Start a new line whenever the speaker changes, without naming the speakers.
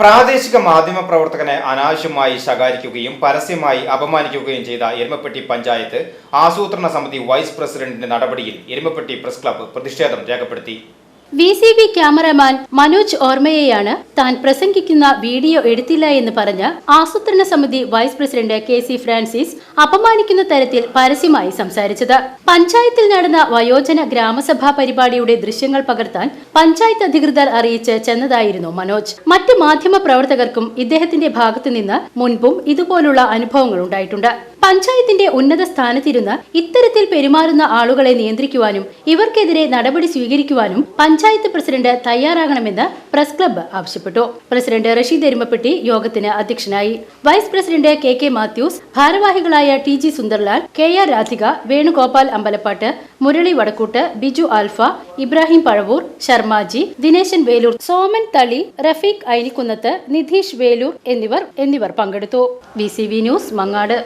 പ്രാദേശിക മാധ്യമ പ്രവർത്തകനെ അനാവശ്യമായി ശകാരിക്കുകയും പരസ്യമായി അപമാനിക്കുകയും ചെയ്ത എരുമപ്പെട്ടി പഞ്ചായത്ത് ആസൂത്രണ സമിതി വൈസ് പ്രസിഡന്റിന്റെ നടപടിയിൽ എരുമപ്പെട്ടി പ്രസ് ക്ലബ്ബ് പ്രതിഷേധം രേഖപ്പെടുത്തി.
V C B cameraman Manoj ഓർമ്മയെയാണ് താൻ പ്രസംഗിക്കുന്ന വീഡിയോ എടുത്തില്ല എന്ന് പറഞ്ഞ് ആസൂത്രണ സമിതി vice president K C Francis അപമാനിക്കുന്ന തരത്തിൽ പരസ്യമായി സംസാരിച്ചത്. പഞ്ചായത്തിൽ നടന്ന വയോജന ഗ്രാമസഭാ പരിപാടിയുടെ ദൃശ്യങ്ങൾ പകർത്താൻ പഞ്ചായത്ത് അധികൃതർ അറിയിച്ച് ചെന്നതായിരുന്നു മനോജ്. മറ്റ് മാധ്യമ പ്രവർത്തകർക്കും ഇദ്ദേഹത്തിന്റെ ഭാഗത്തുനിന്ന് മുൻപും ഇതുപോലുള്ള അനുഭവങ്ങൾ ഉണ്ടായിട്ടുണ്ട്. പഞ്ചായത്തിന്റെ ഉന്നത സ്ഥാനത്തിരുന്ന് ഇത്തരത്തിൽ പെരുമാറുന്ന ആളുകളെ നിയന്ത്രിക്കുവാനും ഇവർക്കെതിരെ നടപടി സ്വീകരിക്കുവാനും പഞ്ചായത്ത് പ്രസിഡന്റ് തയ്യാറാകണമെന്ന് പ്രസ് ക്ലബ്ബ് ആവശ്യപ്പെട്ടു. പ്രസിഡന്റ് റഷീദ് എരുമപ്പെട്ടി യോഗത്തിന് അധ്യക്ഷനായി. Vice president K K Mathews ഭാരവാഹികളായ T G Sunderlal K R Radhika Venugopal Ambalappattu Murali Vadakkoot Biju Alpha Ibrahim Pazhavoor Sharmaji Dineshan Veloor Soman Thali Rafeeq Ainikkunnath Nidheesh Veloor എന്നിവർ എന്നിവർ പങ്കെടുത്തു. V news Mangad.